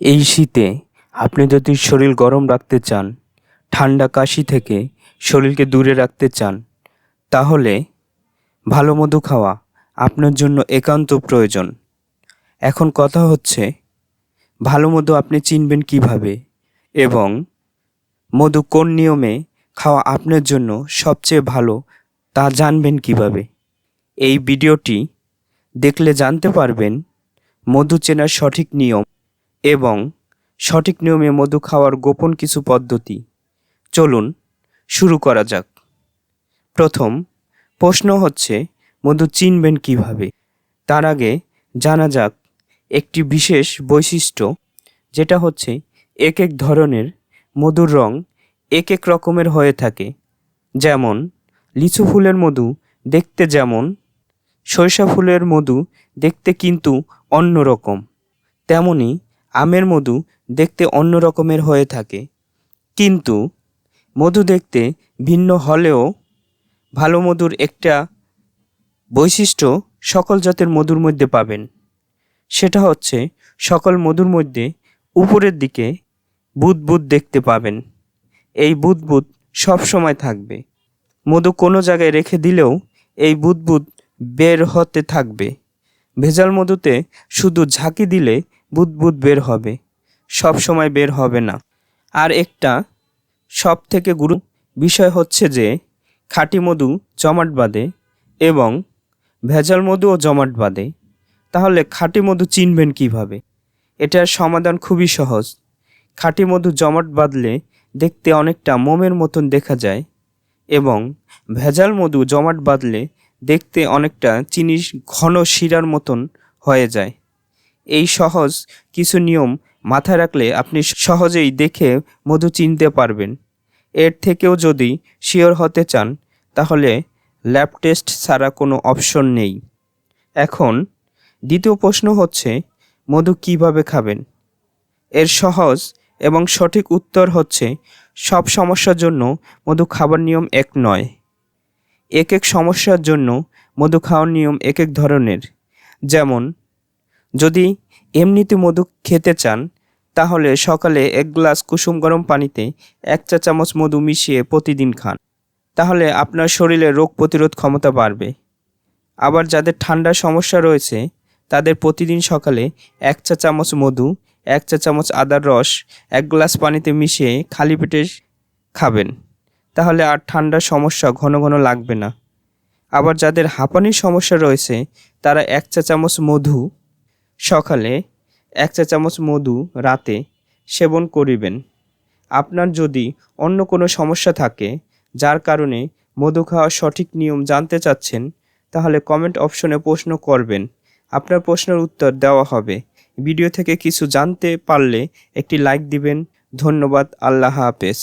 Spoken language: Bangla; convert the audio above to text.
এই শীতে আপনি যদি শরীর গরম রাখতে চান, ঠান্ডা কাশি থেকে শরীরকে দূরে রাখতে চান, তাহলে ভালো মধু খাওয়া আপনার জন্য একান্ত প্রয়োজন। এখন কথা হচ্ছে, ভালো মধু আপনি চিনবেন কীভাবে এবং মধু কোন নিয়মে খাওয়া আপনার জন্য সবচেয়ে ভালো তা জানবেন কীভাবে? এই ভিডিওটি দেখলে জানতে পারবেন মধু চেনার সঠিক নিয়ম। এবং সঠিক নিয়মে মধু খাওয়ার গোপন কিছু পদ্ধতি। চলুন শুরু করা যাক। প্রথম প্রশ্ন হচ্ছে, মধু চিনবেন কীভাবে? তার আগে জানা যাক একটি বিশেষ বৈশিষ্ট্য, যেটা হচ্ছে এক এক ধরনের মধুর রং এক এক রকমের হয়ে থাকে। যেমন, লিচু ফুলের মধু দেখতে যেমন, সরিষা ফুলের মধু দেখতে কিন্তু অন্য রকম। তেমনি আমের মধু দেখতে অন্য রকমের হয়ে থাকে। কিন্তু মধু দেখতে ভিন্ন হলেও ভালো মধুর একটা বৈশিষ্ট্য সকল জাতের মধুর মধ্যে পাবেন। সেটা হচ্ছে সকল মধুর মধ্যে উপরের দিকে বুদবুদ দেখতে পাবেন। এই বুদবুদ সব সময় থাকবে। মধু কোনো জায়গায় রেখে দিলেও এই বুদবুদ বের হতে থাকবে। ভেজাল মধুতে শুধু ঝাঁকি দিলে বুদবুদ বের হবে। সব সময় বের হবে না। আর একটা সব থেকে গুরু বিষয় হচ্ছে যে, খাঁটি মধু জমাট বাঁধে এবং ভেজাল মধুও জমাট বাঁধে। তাহলে খাঁটি মধু চিনবেন কীভাবে? এটার সমাধান খুবই সহজ। খাঁটি মধু জমাট বাঁধলে দেখতে অনেকটা মোমের মতন দেখা যায় এবং ভেজাল মধু জমাট বাঁধলে দেখতে অনেকটা চিনি ঘন শিরার মতন হয়ে যায়। এই সহজ কিছু নিয়ম মাথায় রাখলে আপনি সহজেই দেখে মধু চিনতে পারবেন। এর থেকেও যদি শিওর হতে চান, তাহলে ল্যাব টেস্ট ছাড়া কোনো অপশন নেই। এখন দ্বিতীয় প্রশ্ন হচ্ছে, মধু কীভাবে খাবেন? এর সহজ এবং সঠিক উত্তর হচ্ছে, সব সমস্যার জন্য মধু খাবার নিয়ম এক নয়। এক এক সমস্যার জন্য মধু খাওয়ার নিয়ম এক এক ধরনের। যেমন যদি এমনিতে মধু খেতে চান, তাহলে সকালে এক গ্লাস কুসুম গরম পানিতে এক চা চামচ মধু মিশিয়ে প্রতিদিন খান। তাহলে আপনার শরীরে রোগ প্রতিরোধ ক্ষমতা বাড়বে। আবার যাদের ঠান্ডার সমস্যা রয়েছে, তাদের প্রতিদিন সকালে এক চা চামচ মধু, এক চা চামচ আদার রস, এক গ্লাস পানিতে মিশিয়ে খালি পেটে খাবেন। তাহলে আর ঠান্ডার সমস্যা ঘন ঘন লাগবে না। আবার যাদের হাঁপানির সমস্যা রয়েছে, তারা এক চা চামচ মধু সকালে এক চা চামচ মধু রাতে সেবন করিবেন। আপনার যদি অন্য কোনো সমস্যা থাকে, যার কারণে মধু খাওয়ার সঠিক নিয়ম জানতে চাচ্ছেন, তাহলে কমেন্ট অপশনে প্রশ্ন করবেন। আপনার প্রশ্নের উত্তর দেওয়া হবে। ভিডিও থেকে কিছু জানতে পারলে একটি লাইক দিবেন। ধন্যবাদ। আল্লাহ হাফেজ।